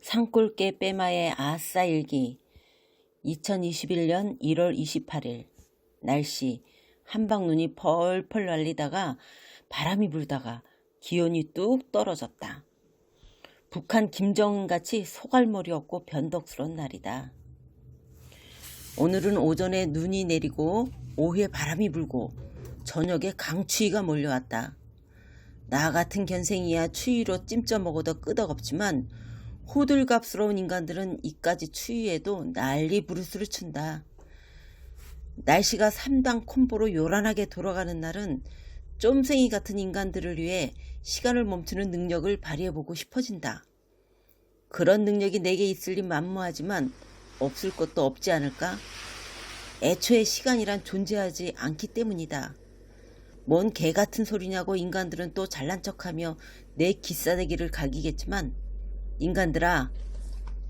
산골깨 빼마의 아싸 일기 2021년 1월 28일 날씨 한방눈이 펄펄 날리다가 바람이 불다가 기온이 뚝 떨어졌다. 북한 김정은같이 소갈머리 없고 변덕스러운 날이다. 오늘은 오전에 눈이 내리고 오후에 바람이 불고 저녁에 강추위가 몰려왔다. 나 같은 견생이야 추위로 찜쪄 먹어도 끄덕없지만 호들갑스러운 인간들은 이까지 추위에도 난리 부르스를 춘다. 날씨가 3단 콤보로 요란하게 돌아가는 날은 쫌생이 같은 인간들을 위해 시간을 멈추는 능력을 발휘해보고 싶어진다. 그런 능력이 내게 있을 리 만무하지만 없을 것도 없지 않을까? 애초에 시간이란 존재하지 않기 때문이다. 뭔 개 같은 소리냐고 인간들은 또 잘난 척하며 내 기싸대기를 갈기겠지만 인간들아,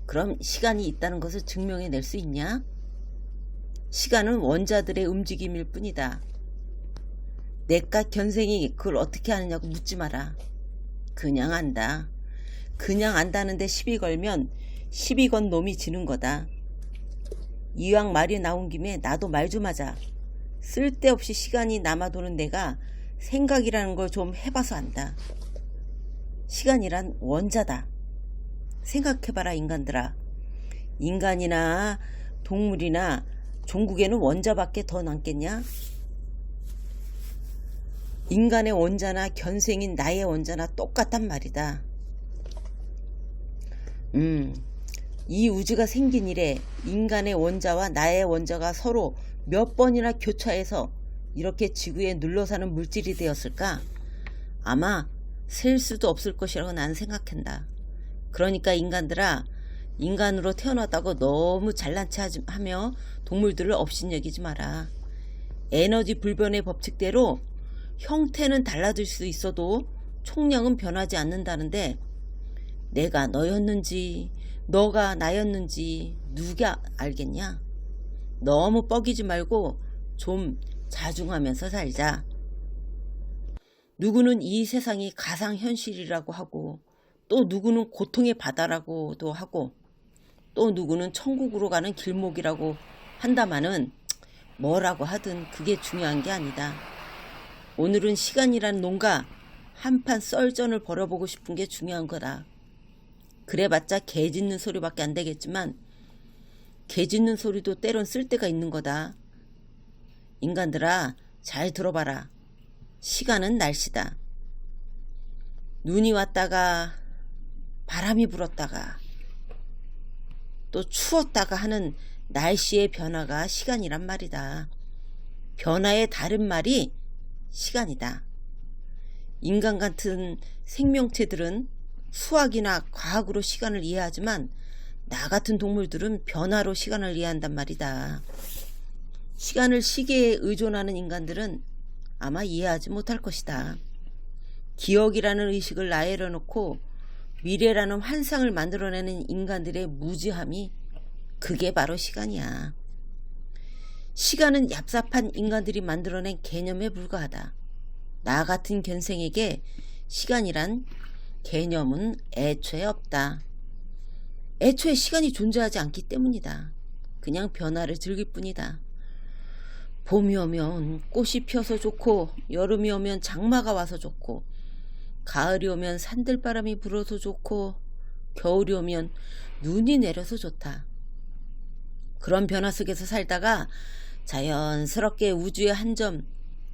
그럼 시간이 있다는 것을 증명해 낼 수 있냐? 시간은 원자들의 움직임일 뿐이다. 내깟 견생이 그걸 어떻게 아느냐고 묻지 마라. 그냥 안다. 그냥 안다는데 시비 걸면 시비 건 놈이 지는 거다. 이왕 말이 나온 김에 나도 말 좀 하자. 쓸데없이 시간이 남아도는 내가 생각이라는 걸 좀 해봐서 안다. 시간이란 원자다. 생각해봐라 인간들아. 인간이나 동물이나 종국에는 원자밖에 더 남겠냐? 인간의 원자나 견생인 나의 원자나 똑같단 말이다. 음, 이 우주가 생긴 이래 인간의 원자와 나의 원자가 서로 몇 번이나 교차해서 이렇게 지구에 눌러 사는 물질이 되었을까? 아마 셀 수도 없을 것이라고 난 생각한다. 그러니까 인간들아, 인간으로 태어났다고 너무 잘난 체 하며 동물들을 업신여기지 마라. 에너지 불변의 법칙대로 형태는 달라질 수 있어도 총량은 변하지 않는다는데 내가 너였는지 너가 나였는지 누가 알겠냐? 너무 뻐기지 말고 좀 자중하면서 살자. 누구는 이 세상이 가상현실이라고 하고 또 누구는 고통의 바다라고도 하고 또 누구는 천국으로 가는 길목이라고 한다마는 뭐라고 하든 그게 중요한 게 아니다. 오늘은 시간이란 농가 한 판 썰전을 벌어보고 싶은 게 중요한 거다. 그래봤자 개 짖는 소리밖에 안 되겠지만 개 짖는 소리도 때론 쓸 때가 있는 거다. 인간들아 잘 들어봐라. 시간은 날씨다. 눈이 왔다가 바람이 불었다가 또 추웠다가 하는 날씨의 변화가 시간이란 말이다. 변화의 다른 말이 시간이다. 인간 같은 생명체들은 수학이나 과학으로 시간을 이해하지만 나 같은 동물들은 변화로 시간을 이해한단 말이다. 시간을 시계에 의존하는 인간들은 아마 이해하지 못할 것이다. 기억이라는 의식을 나열해 놓고 미래라는 환상을 만들어내는 인간들의 무지함이 그게 바로 시간이야. 시간은 얍삽한 인간들이 만들어낸 개념에 불과하다. 나 같은 견생에게 시간이란 개념은 애초에 없다. 애초에 시간이 존재하지 않기 때문이다. 그냥 변화를 즐길 뿐이다. 봄이 오면 꽃이 피어서 좋고 여름이 오면 장마가 와서 좋고 가을이 오면 산들바람이 불어서 좋고 겨울이 오면 눈이 내려서 좋다. 그런 변화 속에서 살다가 자연스럽게 우주의 한 점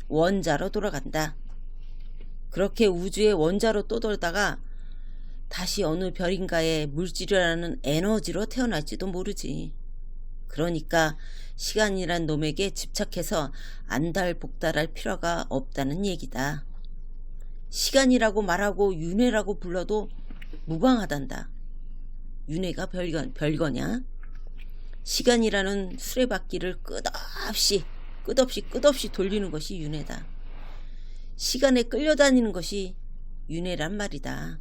원자로 돌아간다. 그렇게 우주의 원자로 떠돌다가 다시 어느 별인가의 물질이라는 에너지로 태어날지도 모르지. 그러니까 시간이란 놈에게 집착해서 안달복달할 필요가 없다는 얘기다. 시간이라고 말하고 윤회라고 불러도 무방하단다. 윤회가 별거, 별거냐? 시간이라는 수레바퀴를 끝없이 끝없이 끝없이 돌리는 것이 윤회다. 시간에 끌려다니는 것이 윤회란 말이다.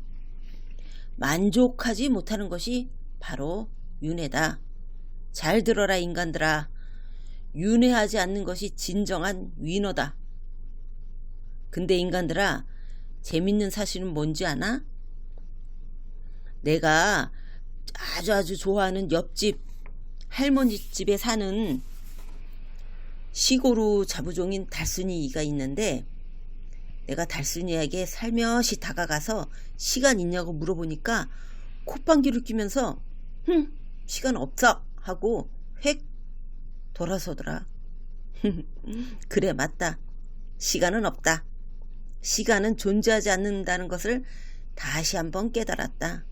만족하지 못하는 것이 바로 윤회다. 잘 들어라 인간들아. 윤회하지 않는 것이 진정한 위너다. 근데 인간들아, 재밌는 사실은 뭔지 아나? 내가 아주 아주 좋아하는 옆집 할머니 집에 사는 시골우 자부종인 달순이가 있는데 내가 달순이에게 살며시 다가가서 시간 있냐고 물어보니까 콧방귀를 뀌면서 흠 시간 없어 하고 획 돌아서더라. 그래 맞다. 시간은 없다. 시간은 존재하지 않는다는 것을 다시 한번 깨달았다.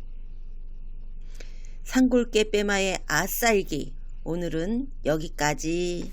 산골깨 빼마의 아싸일기 오늘은 여기까지.